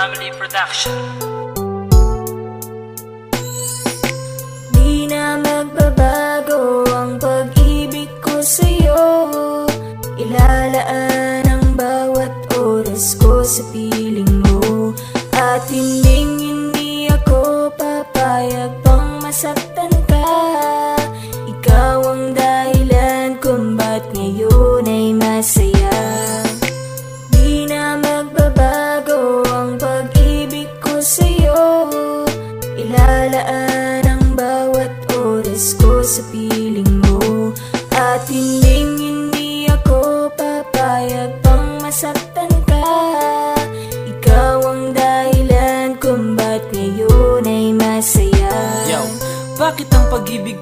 Family Production. Di na magbabago ang pag-ibig ko sa'yo Ilalaan ang bawat oras ko sa piling mo At hindi hindi ako papayag pang masaktan Ilalaan ang bawat oras ko sa piling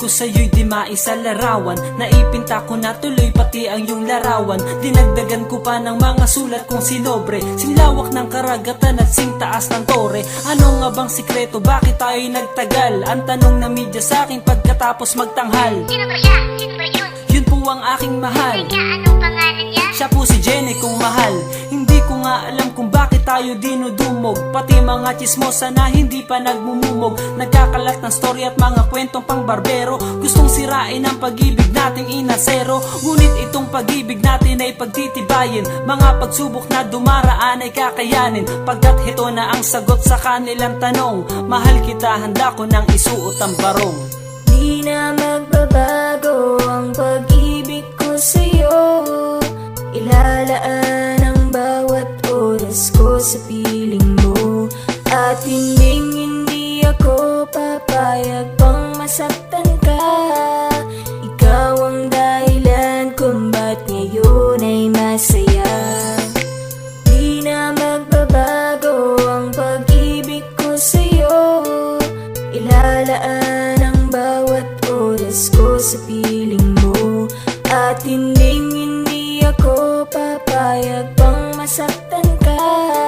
ko sa'yo'y di maisalarawan? Naipinta ko na tuloy pati ang iyong larawan Dinagdagan ko pa ng mga sulat kong sinobre Sinlawak ng karagatan at singtaas ng tore Ano nga bang sikreto? Bakit tayo'y nagtagal? Ang tanong na media sa akin pagkatapos magtanghal Sino ba siya? Sino ba yun? Yun po ang aking mahal Teka, anong pangalan niya? Siya po si Jenny kung mahal Hindi ko nga alam kung bakit tayo dinudumog. Pati mga chismosa na hindi pa nagmumumog. Nagkakalat ng story at mga kwentong pang barbero Gustong sirain ang pag-ibig nating inasero. Ngunit itong pag-ibig natin ay pagtitibayin. Mga pagsubok na dumaraan ay kakayanin. Pagkat ito na ang sagot sa kanilang tanong Mahal kita, handa ko nang isuot ang barong. Di na magbabago ang pag-ibig sa piling mo. At hindi hindi ako papayag pang masaktan ka. Ikaw ang dahilan kung ba't ngayon ay masaya. Di na magbabago ang pag-ibig ko sa'yo. Ilalaan ang bawat oras ko sa piling mo. At hindi hindi ako papayag pang masaktan ka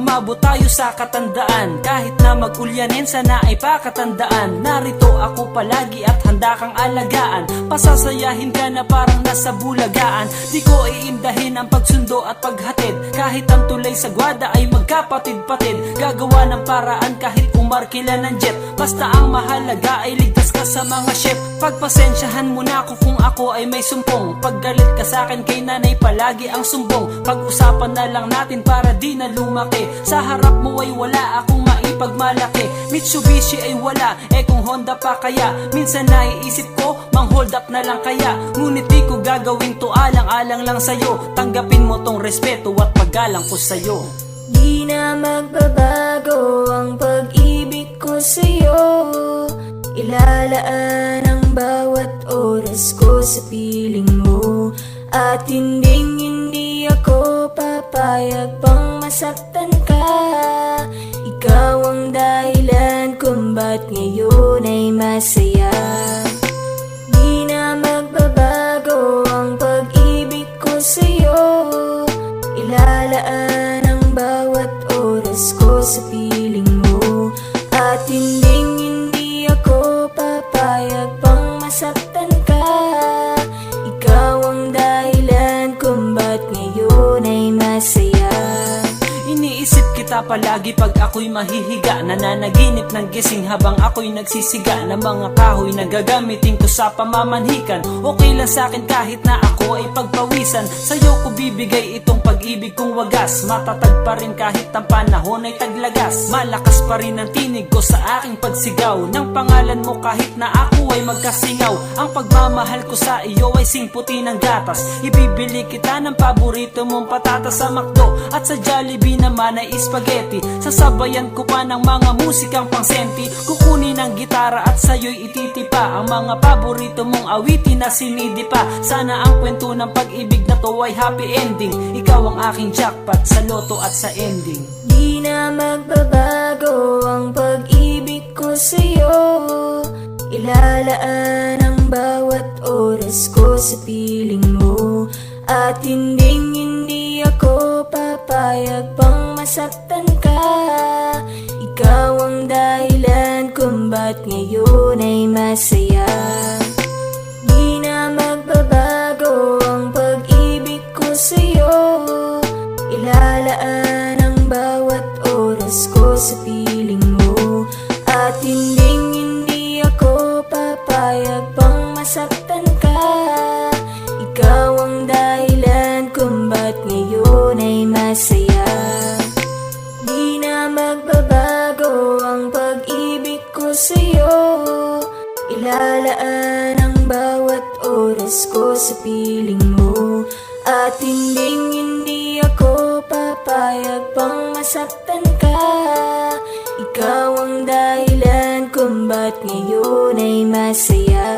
mabut tayo sa katandaan. Kahit na magulyanin sana ay pakatandaan. Narito ako palagi at handa kang alagaan. Pasasayahin ka na parang nasa bulagaan. Di ko iindahin ang pagsundo at paghatid. Kahit ang tulay sa gwada ay magkapatid-patid. Gagawa ng paraan kahit umarkila ng jet. Basta ang mahalaga ay ligtas ka sa mga chef Pagpasensyahan mo na ako kung ako ay may sumpong. Paggalit ka sa akin kay nanay palagi ang sumbong. Pag-usapan na lang natin para di na lumaki. Sa harap mo ay wala akong maipagmalaki. Mitsubishi ay wala, eh kung Honda pa kaya? Minsan naiisip ko, mang hold up na lang kaya? Ngunit di ko gagawin to alang-alang lang sa'yo. Tanggapin mo tong respeto at paggalang ko sa'yo. Di na magbabago ang pag-ibig ko sa'yo. Ilalaan ang bawat oras ko sa piling mo. At hindi hindi ako papayag pang masaktan ka. Ikaw ang dahilan kung ba't ngayon ay masaya. Di na magbabago ang pag-ibig ko sa'yo. Ilalaan ang bawat oras ko sa piling mo. At hindi hindi ako papayag pang masaktan ka. Ikaw ang dahilan kung ba't ngayon ay masaya Kita palagi pag ako'y mahihiga. Nananaginip ng gising habang ako'y nagsisiga Ng mga kahoy na gagamitin ko sa pamamanhikan. Okay lang sa'kin kahit na ako ay pagpawisan. Sa'yo ko bibigay itong pag-ibig kong wagas. Matatag pa rin kahit ang panahon ay taglagas. Malakas pa rin ang tinig ko sa aking pagsigaw. Ng pangalan mo kahit na ako ay magkasingaw. Ang pagmamahal ko sa iyo ay singputi ng gatas. Ibibili kita ng paborito mong patatas sa McDo. At sa Jollibee naman ay spaghetti. Sasabayan ko pa ng mga musikang pangsenti. Kukunin ang gitara at sa'yo'y ititipa. Ang mga paborito mong awitin na sinidi pa Sana ang kwento ng pag-ibig na to ay happy ending. Ikaw ang aking jackpot sa loto at sa ending. Di na magbabago ang pag-ibig ko sa'yo. Ilalaan ang bawat oras ko sa piling mo. At hindi nasaktan ka. Ikaw ang dahilan kung ba't ngayon ay masaya. Di na magbabago ang pag-ibig ko sa'yo. Ilalaan ang bawat oras ko sa piling mo. At hinding hindi ako papayag pang masaktan ka magbabago ang pag-ibig ko sa'yo. Ilalaan ang bawat oras ko sa piling mo. At hinding hindi ako papayag pang masaktan ka. Ikaw ang dahilan kung ba't ngayon ay masaya